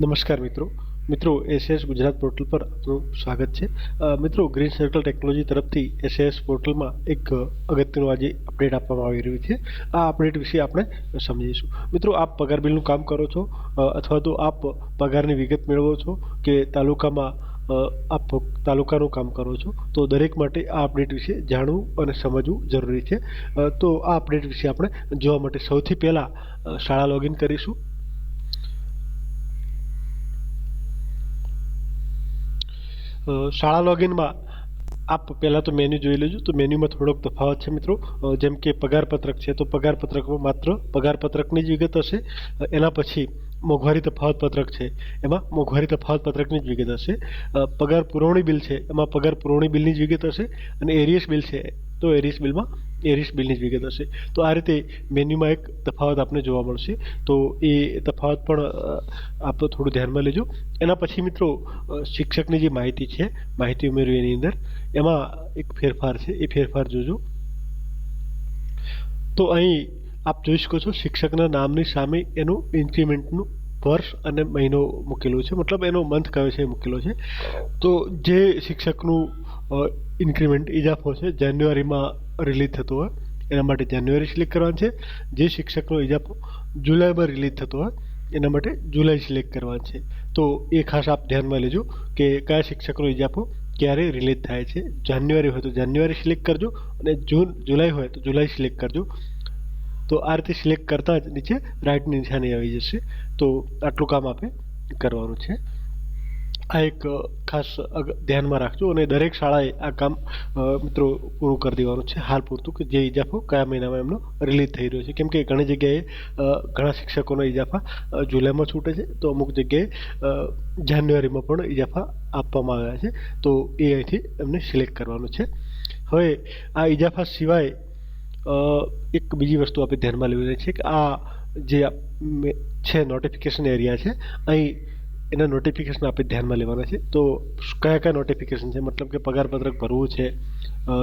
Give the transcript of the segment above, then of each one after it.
નમસ્કાર મિત્રો. મિત્રો એસએસ ગુજરાત પોર્ટલ પર આપનું સ્વાગત છે. મિત્રો ગ્રીન સર્કલ ટેકનોલોજી તરફથી એસએસ પોર્ટલમાં એક અગત્યનું આજે અપડેટ આપવામાં આવી રહ્યું છે. આ અપડેટ વિશે આપણે સમજીશું. મિત્રો, આપ પગાર બિલનું કામ કરો છો અથવા તો આપ પગારની વિગત મેળવો છો કે તાલુકામાં આપ તાલુકાનું કામ કરો છો, તો દરેક માટે આ અપડેટ વિશે જાણવું અને સમજવું જરૂરી છે. તો આ અપડેટ વિશે આપણે જોવા માટે સૌથી પહેલાં શાળા લોગિન કરીશું. શાળા લોગિનમાં આપ પહેલાં તો મેન્યુ જોઈ લેજો. તો મેન્યુમાં થોડોક તફાવત છે મિત્રો. જેમ કે પગારપત્રક છે, તો પગારપત્રકમાં માત્ર પગારપત્રકની જ વિગત હશે. એના પછી મોંઘવારી તફાવત પત્રક છે. એમાં મોંઘવારી તફાવત પત્રકની જ વિગત હશે. પગાર પુરવણી બિલ છે. એમાં પગાર પુરવણી બિલની જ વિગત હશે અને એરિયસ બિલ છે. તો એરિયસ બિલમાં એરિયસ બિલની જ વિગત હશે. તો આ રીતે મેન્યુમાં એક તફાવત આપને જોવા મળશે. તો એ તફાવત પણ આપ થોડું ધ્યાનમાં લેજો. એના પછી મિત્રો શિક્ષકની જે માહિતી છે, માહિતી ઉમેરવી એની અંદર. એમાં એક ફેરફાર છે. એ ફેરફાર જોજો. તો અહીં આપ જોઈ શકો છો શિક્ષકના નામની સામે એનું ઇન્ક્રીમેન્ટનું વર્ષ અને મહિનો મૂકેલો છે. મતલબ એનો મંથ કયો છે એ મૂકેલો છે. તો જે શિક્ષકનું ઇન્ક્રીમેન્ટ ઇજાફો છે, જાન્યુઆરીમાં રિલીઝ થતો હોય, એના માટે જાન્યુઆરી સિલેક્ટ કરવાનું છે. જે શિક્ષકનો ઇજાફો જુલાઈમાં રિલીઝ થતો હોય, એના માટે જુલાઈ સિલેક્ટ કરવાનું છે. તો એ ખાસ આપ ધ્યાનમાં લેજો કે કયા શિક્ષકનો ઇજાફો ક્યારે રિલીઝ થાય છે. જાન્યુઆરી હોય તો જાન્યુઆરી સિલેક્ટ કરજો અને જૂન, જુલાઈ હોય તો જુલાઈ સિલેક્ટ કરજો. તો આ રીતે સિલેક્ટ કરતાં જ નીચે રાઇટની નિશાની આવી જશે. તો આટલું કામ આપે કરવાનું છે. આ એક ખાસ ધ્યાનમાં રાખજો અને દરેક શાળાએ આ કામ મિત્રો પૂરું કરી દેવાનું છે. હાલ પૂરતું કે જે ઇજાફો કયા મહિનામાં એમનો રિલીઝ થઈ રહ્યો છે. કેમ કે ઘણી જગ્યાએ ઘણા શિક્ષકોના ઇજાફા જુલાઈમાં છૂટે છે. તો અમુક જગ્યાએ જાન્યુઆરીમાં પણ ઇજાફા આપવામાં આવ્યા છે. તો એ અહીંથી એમને સિલેક્ટ કરવાનું છે. હવે આ ઇજાફા સિવાય એક બીજી વસ્તુ આપણે ધ્યાનમાં લેવી છે કે આ જે છે નોટિફિકેશન એરિયા છે, અહીં એના નોટિફિકેશન આપણે ધ્યાનમાં લેવાના છે. તો કયા કયા નોટિફિકેશન છે? મતલબ કે પગાર પત્રક ભરવું છે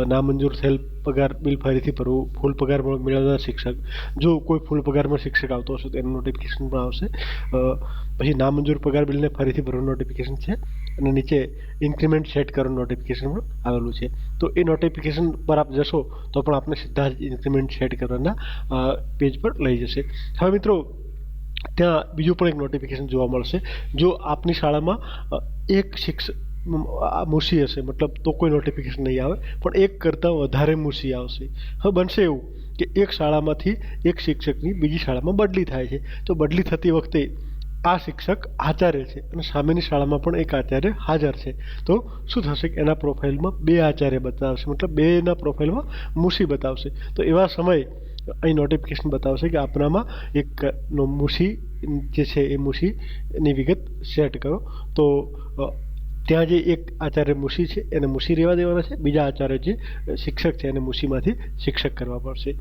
નામંજૂર થયેલ પગાર, બિલ ફરીથી ભરવું, ફૂલ પગાર મળ- મેળવનાર શિક્ષક. જો કોઈ ફૂલ પગારમાં શિક્ષક આવતો હશે, તો એનું નોટિફિકેશન પણ આવશે. પછી નામંજૂર પગાર, બિલને ફરીથી ભરવાનું નોટિફિકેશન છે અને નીચે ઇન્ક્રીમેન્ટ સેટ કરવાનું નોટિફિકેશન પણ આવેલું છે. તો એ નોટિફિકેશન પર આપ જશો, તો પણ આપને સીધા જ ઇન્ક્રીમેન્ટ સેટ કરવાના પેજ પર લઈ જશે. હવે મિત્રો ત્યાં બીજું પણ એક નોટિફિકેશન જોવા મળશે. જો આપની શાળામાં એક શિક્ષક મુસી હશે, મતલબ તો કોઈ નોટિફિકેશન નહીં આવે, પણ એક કરતાં વધારે મુસી આવશે. હવે બનશે એવું કે એક શાળામાંથી એક શિક્ષકની બીજી શાળામાં બદલી થાય છે. તો બદલી થતી વખતે આ શિક્ષક આચાર્ય છે અને સામેની શાળામાં પણ એક આચાર્ય હાજર છે. તો શું થશે કે એના પ્રોફાઇલમાં બે આચાર્ય બતાવશે, મતલબ બેના પ્રોફાઇલમાં મુસી બતાવશે. તો એવા સમયે અહીં નોટિફિકેશન બતાવશે કે આપનામાં એક નો મુસી, જે છે એ મુસીની વિગત સેટ કરો. તો ત્યાં જે એક આચાર્ય મુસી છે, એને મુસી રહેવા દેવાના છે. બીજા આચાર્ય જે શિક્ષક છે, એને મુસીમાંથી શિક્ષક કરવા પડશે.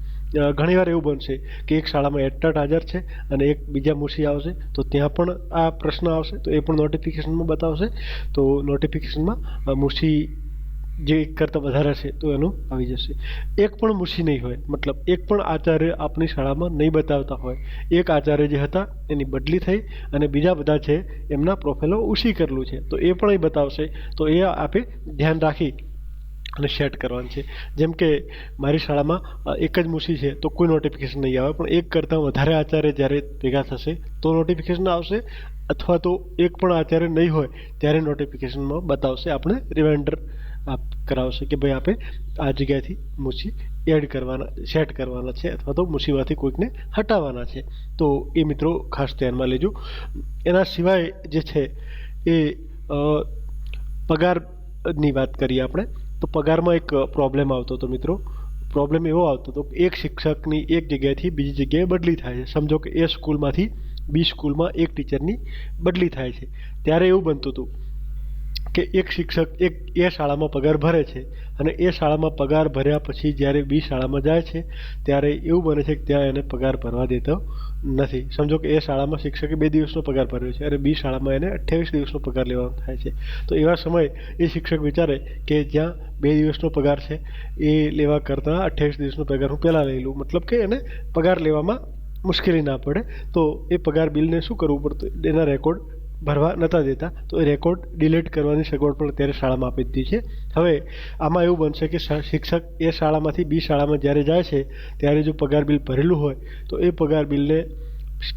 ઘણીવાર એવું બનશે કે એક શાળામાં એટટ હાજર છે અને એક બીજા મુસી આવશે, તો ત્યાં પણ આ પ્રશ્ન આવશે, તો એ પણ નોટિફિકેશનમાં બતાવશે. તો નોટિફિકેશનમાં મુસી જે એક કરતાં વધારે છે, તો એનું આવી જશે. એક પણ મુશી નહીં હોય. મતલબ એક પણ આચાર્ય આપની શાળામાં નહીં બતાવતા હોય. એક આચાર્ય જે હતા, એની બદલી થઈ અને બીજા બધા છે, એમના પ્રોફાઇલો ઉછી કરેલું છે. તો એ પણ એ બતાવશે. તો એ આપે ધ્યાન રાખી અને સેટ કરવાનું છે. જેમ કે મારી શાળામાં એક જ મુશી છે, તો કોઈ નોટિફિકેશન નહીં આવે. પણ એક કરતાં વધારે આચાર્ય જ્યારે ભેગા થશે, તો નોટિફિકેશન આવશે. અથવા તો એક પણ આચાર્ય નહીં હોય, ત્યારે નોટિફિકેશનમાં બતાવશે આપણે રિમાઇન્ડર આપ કરાવશે કે ભાઈ આપે આ જગ્યાએથી મુસી એડ કરવાના સેટ કરવાના છે અથવા તો મુસીબાથી કોઈકને હટાવવાના છે. તો એ મિત્રો ખાસ ધ્યાનમાં લેજો. એના સિવાય જે છે એ પગારની વાત કરીએ આપણે, તો પગારમાં એક પ્રોબ્લેમ આવતો હતો મિત્રો. પ્રોબ્લેમ એવો આવતો હતો કે એક શિક્ષકની એક જગ્યાએથી બીજી જગ્યાએ બદલી થાય છે. સમજો કે એ સ્કૂલમાંથી બી સ્કૂલમાં એક ટીચરની બદલી થાય છે. ત્યારે એવું બનતું હતું. કે એક શિક્ષક એક એ શાળામાં પગાર ભરે છે અને એ શાળામાં પગાર ભર્યા પછી જ્યારે બી શાળામાં જાય છે, ત્યારે એવું બને છે કે ત્યાં એને પગાર ભરવા દેતો નથી. સમજો કે એ શાળામાં શિક્ષકે બે દિવસનો પગાર ભર્યો છે અને બી શાળામાં એને અઠ્યાવીસ દિવસનો પગાર લેવાનો થાય છે. તો એવા સમયે એ શિક્ષક વિચારે કે જ્યાં બે દિવસનો પગાર છે, એ લેવા કરતાં અઠ્યાવીસ દિવસનો પગાર હું પહેલાં લઈ લઉં. મતલબ કે એને પગાર લેવામાં મુશ્કેલી ના પડે. તો એ પગાર બિલને શું કરવું પડતું? એના રેકોર્ડ ભરવા નહોતા દેતા, તો એ રેકોર્ડ ડિલીટ કરવાની સગવડ પણ અત્યારે શાળામાં આપી દીધી છે. હવે, આમાં એવું બનશે કે શિક્ષક એ શાળામાંથી બી શાળામાં જ્યારે જાય છે, ત્યારે જો પગાર બિલ ભરેલું હોય, તો એ પગાર બિલને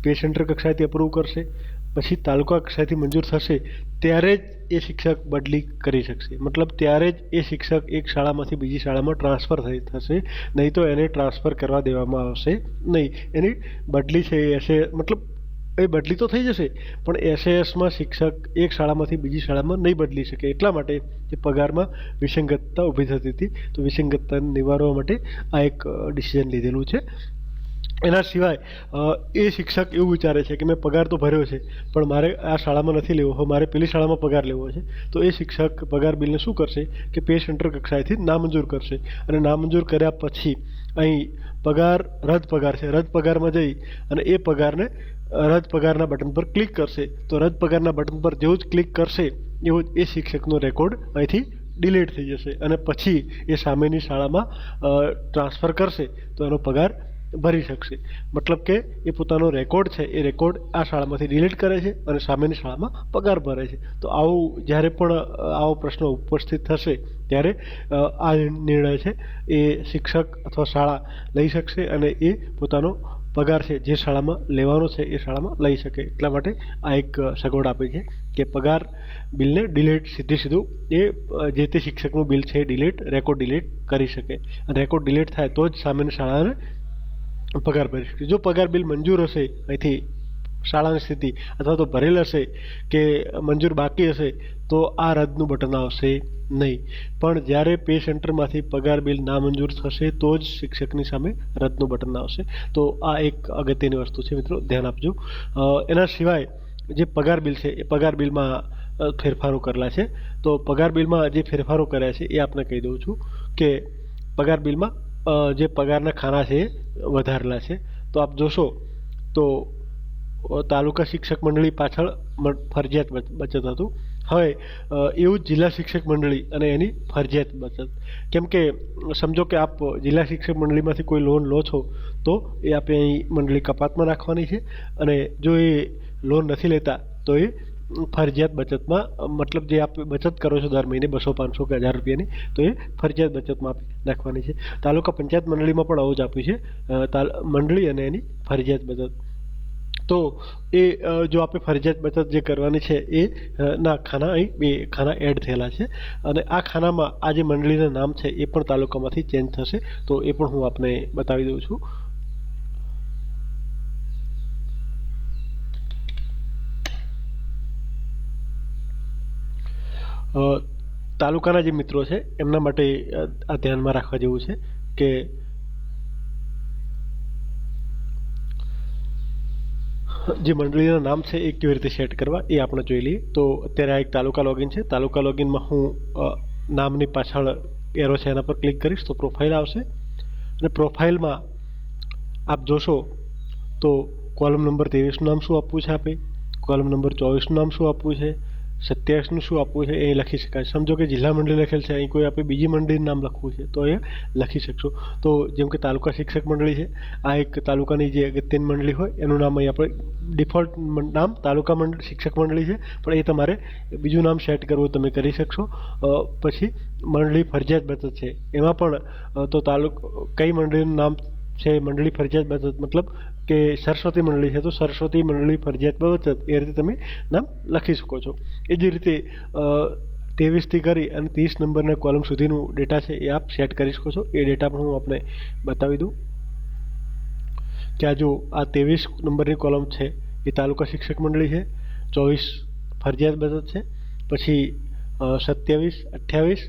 પે સેન્ટર કક્ષાએથી અપ્રૂવ કરશે. પછી તાલુકા કક્ષાએથી મંજૂર થશે, ત્યારે જ એ શિક્ષક બદલી કરી શકશે. મતલબ ત્યારે જ એ શિક્ષક એક શાળામાંથી બીજી શાળામાં ટ્રાન્સફર થઈ, થશે. નહીં તો એને ટ્રાન્સફર કરવા દેવામાં આવશે નહીં. એની બદલી છે એ હશે, મતલબ એ બદલી તો થઈ જશે, પણ એસએએસમાં શિક્ષક એક શાળામાંથી બીજી શાળામાં નહીં બદલી શકે. એટલા માટે જે પગારમાં વિસંગતતા ઊભી થતી હતી, તો વિસંગતતાને નિવારવા માટે આ એક ડિસિઝન લીધેલું છે. એના સિવાય એ શિક્ષક એવું વિચારે છે કે મેં પગાર તો ભર્યો છે, પણ મારે આ શાળામાં નથી લેવો. મારે પેલી શાળામાં પગાર લેવો છે. તો એ શિક્ષક પગાર બિલને શું કરશે? કે પે સેન્ટર કક્ષાએથી નામંજૂર કરશે. અને નામંજૂર કર્યા પછી અહીં પગાર, રદ પગાર છે. રદ પગારમાં જઈ અને એ પગારને રદ પગારના બટન પર ક્લિક કરશે. તો રદ પગારના બટન પર જેવું જ ક્લિક કરશે, એવું જ એ શિક્ષકનો રેકોર્ડ અહીંથી ડિલીટ થઈ જશે અને પછી એ સામેની શાળામાં ટ્રાન્સફર કરશે. તો એનો પગાર ભરી શકશે. મતલબ કે એ પોતાનો રેકોર્ડ છે, એ રેકોર્ડ આ શાળામાંથી ડિલીટ કરે છે અને સામેની શાળામાં પગાર ભરે છે. તો આવું જ્યારે પણ આવો પ્રશ્ન ઉપસ્થિત થશે, ત્યારે આ નિર્ણય છે એ શિક્ષક અથવા શાળા લઈ શકશે અને એ પોતાનો પગાર છે જે શાળામાં લેવાનો છે એ શાળામાં લઈ શકે. એટલા માટે આ એક સગવડ આપી છે કે પગાર બિલને ડિલીટ સીધે સીધું એ જે તે શિક્ષકનું બિલ છે એ ડિલીટ રેકોર્ડ ડિલીટ કરી શકે. અને રેકોર્ડ ડિલીટ થાય તો જ સામેની શાળાને પગાર ભરી જો પગાર બિલ મંજૂર હશે, અહીંથી શાળાની સ્થિતિ, અથવા તો ભરેલ હશે કે મંજૂર બાકી હશે, તો આ રદનું બટન આવશે નહીં. પણ જ્યારે પે સેન્ટરમાંથી પગાર બિલ નામંજૂર થશે, તો જ શિક્ષકની સામે રદનું બટન આવશે. તો આ એક અગત્યની વસ્તુ છે મિત્રો, ધ્યાન આપજો. એના સિવાય જે પગાર બિલ છે, એ પગાર બિલમાં ફેરફારો કરેલા છે. તો પગાર બિલમાં જે ફેરફારો કર્યા છે, એ આપને કહી દઉં છું કે પગાર બિલમાં જે પગારના ખાના છે એ વધારેલા છે. તો આપ જોશો તો તાલુકા શિક્ષક મંડળી પાછળ ફરજિયાત બચત હતું. હવે એવું જ જિલ્લા શિક્ષક મંડળી અને એની ફરજિયાત બચત. કેમ કે, સમજો કે આપ જિલ્લા શિક્ષક મંડળીમાંથી કોઈ લોન લો છો, તો એ આપે અહીં મંડળી કપાતમાં રાખવાની છે અને જો એ લોન નથી લેતા, તો એ ફરજિયાત બચતમાં, મતલબ જે આપ બચત કરો છો દર મહિને બસો, પાંચસો કે હજાર રૂપિયાની, તો એ ફરજિયાત બચતમાં આપી નાખવાની છે. તાલુકા પંચાયત મંડળીમાં પણ આવું જ આપ્યું છે. મંડળી અને એની ફરજિયાત બચત. તો એ જો આપણે ફરજિયાત બચત જે કરવાની છે એ ના, ખાના અહીં બે ખાના એડ થયેલા છે. અને આ ખાનામાં આ જે મંડળીના નામ છે એ પણ તાલુકામાંથી ચેન્જ થશે, તો એ પણ હું આપને બતાવી દઉં છું. તાલુકાના જે મિત્રો છે, એમના માટે આ ધ્યાનમાં રાખવા જેવું છે કે જે મંડળીના નામ છે, એ કેવી રીતે સેટ કરવા, એ આપણે જોઈ લઈએ. તો અત્યારે આ એક તાલુકા લોગિન છે. તાલુકા લોગિનમાં હું નામની પાછળ એરો છે એના પર ક્લિક કરીશ તો પ્રોફાઇલ આવશે. અને પ્રોફાઇલમાં આપ જોશો તો કોલમ નંબર ત્રેવીસનું નામ શું આપવું છે આપે? કોલમ નંબર ચોવીસનું નામ શું આપવું છે? સત્યાવીસનું શું આપવું છે એ લખી શકાય. સમજો કે જિલ્લા મંડળી લખેલ છે, અહીં કોઈ આપણે બીજી મંડળીનું નામ લખવું છે, તો એ લખી શકશો. તો જેમ કે તાલુકા શિક્ષક મંડળી છે, આ એક તાલુકાની જે અગત્યની મંડળી હોય, એનું નામ અહીં આપણે ડિફોલ્ટ નામ તાલુકા મંડળ, શિક્ષક મંડળી છે, પણ એ તમારે બીજું નામ સેટ કરવું તમે કરી શકશો. પછી મંડળી ફરજિયાત બચત છે. એમાં પણ તો તાલુક, કઈ મંડળીનું નામ છે મંડળી ફરજિયાત બચત? મતલબ કે સરસ્વતી મંડળી છે, તો સરસ્વતી મંડળી ફરજિયાત બચત એ રીતે તમે નામ લખી શકો છો. એ જ રીતે ત્રેવીસથી કરી અને ત્રીસ નંબરના કોલમ સુધીનું ડેટા છે એ આપ સેટ કરી શકો છો. એ ડેટા પણ હું આપને બતાવી દઉં. કે આ જો આ ત્રેવીસ નંબરની કોલમ છે, એ તાલુકા શિક્ષક મંડળી છે, ચોવીસ ફરજિયાત બચત છે, પછી સત્યાવીસ, અઠ્યાવીસ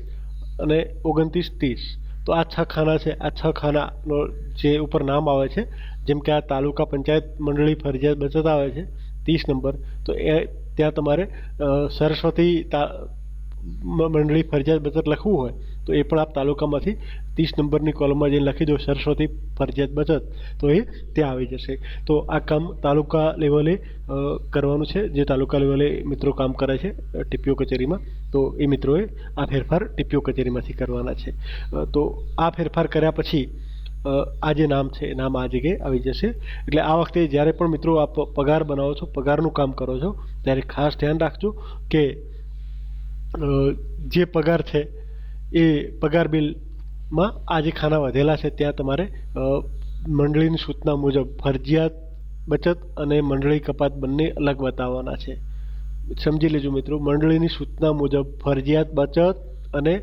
અને ઓગણત્રીસ, ત્રીસ. તો આ છ ખાના છે. આ છ ખાનાનો જે ઉપર નામ આવે છે, જેમ કે આ તાલુકા પંચાયત મંડળી ફરજિયાત બચત આવે છે, ત્રીસ નંબર. તો એ ત્યાં તમારે સરસ્વતી તા મંડળી ફરજિયાત બચત લખવું હોય, તો એ પણ આપ તાલુકામાંથી ત્રીસ નંબરની કોલમમાં જઈને લખી દો, સરસ્વતી ફરજિયાત બચત. તો એ ત્યાં આવી જશે. તો આ કામ તાલુકા લેવલે કરવાનું છે. જે તાલુકા લેવલે મિત્રો કામ કરે છે ટીપીઓ કચેરીમાં, તો એ મિત્રોએ આ ફેરફાર ટીપીઓ કચેરીમાંથી કરવાના છે. તો આ ફેરફાર કર્યા પછી આ જે નામ છે, એ નામ આ જગ્યાએ આવી જશે. એટલે આ વખતે જ્યારે પણ મિત્રો આપ પગાર બનાવો છો, પગારનું કામ કરો છો, ત્યારે ખાસ ધ્યાન રાખજો કે જે પગાર છે, એ પગાર બિલમાં આ જે ખાના વધેલા છે. ત્યાં તમારે મંડળીની સૂચના મુજબ ફરજિયાત બચત અને મંડળી કપાત બંને અલગ બતાવવાના છે. સમજી લેજો મિત્રો, મંડળીની સૂચના મુજબ ફરજિયાત બચત અને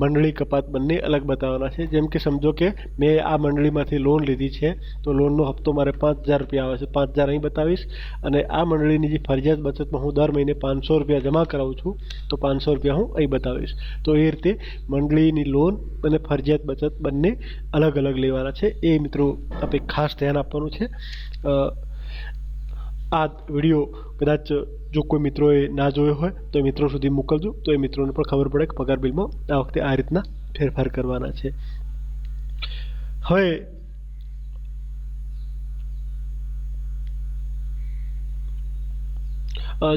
મંડળી કપાત બંને અલગ બતાવવાના છે. જેમ કે સમજો કે મેં આ મંડળીમાંથી લોન લીધી છે, તો લોનનો હપ્તો મારે પાંચ હજાર રૂપિયા આવે છે. પાંચ હજાર અહીં બતાવીશ અને આ મંડળીની જે ફરજિયાત બચતમાં હું દર મહિને પાંચસો રૂપિયા જમા કરાવું છું, તો પાંચસો રૂપિયા હું અહીં બતાવીશ. તો એ રીતે મંડળીની લોન અને ફરજિયાત બચત બંને અલગ અલગ લેવાના છે. એ મિત્રો આપણે ખાસ ધ્યાન આપવાનું છે. આ વીડિયો કદાચ જો કોઈ મિત્રોએ ના જોયો હોય તો એ મિત્રો સુધી મોકલજો. તો એ મિત્રોને પણ ખબર પડે કે પગાર બિલમાં આ વખતે આ રીતના ફેરફાર કરવાના છે. હવે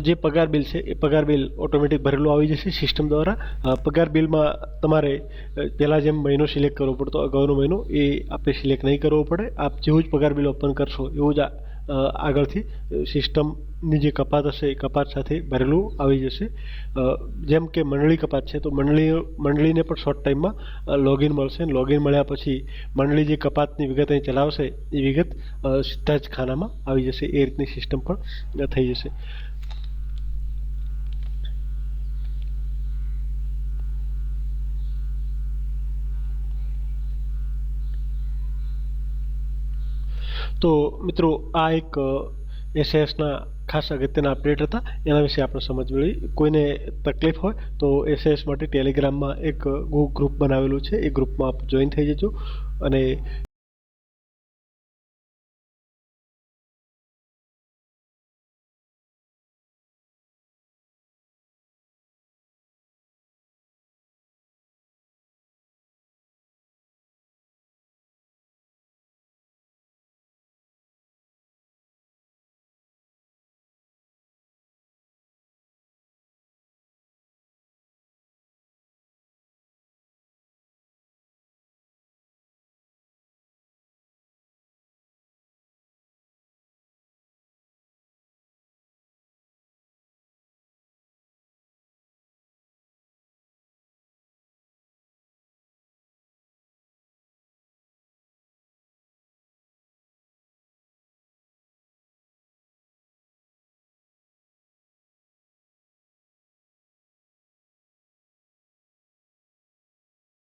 જે પગાર બિલ છે એ પગાર બિલ ઓટોમેટિક ભરેલું આવી જશે સિસ્ટમ દ્વારા. પગાર બિલમાં તમારે પહેલાં જેમ મહિનો સિલેક્ટ કરવો પડતો અગાઉનો મહિનો એ આપણે સિલેક્ટ નહીં કરવો પડે. આપ જેવું જ પગાર બિલ ઓપન કરશો એવું જ આ, આગળથી સિસ્ટમની જે કપાત હશે એ કપાત સાથે ભરેલું આવી જશે. જેમ કે મંડળી કપાત છે, તો મંડળી, મંડળીને પણ શોર્ટ ટાઈમમાં લોગિન મળશે. લોગિન મળ્યા પછી મંડળી જે કપાતની વિગત અહીં ચલાવશે, એ વિગત સીધા જ ખાનામાં આવી જશે. એ રીતની સિસ્ટમ પણ થઈ જશે. તો મિત્રો આ એક એસએસના ખાસ અગત્યના અપડેટ હતા. એના વિશે આપણે સમજ મળી કોઈને તકલીફ હોય તો એસએસ માટે ટેલિગ્રામમાં એક ગ્રુપ બનાવેલું છે. એ ગ્રુપમાં આપ જોઈન થઈ જજો. અને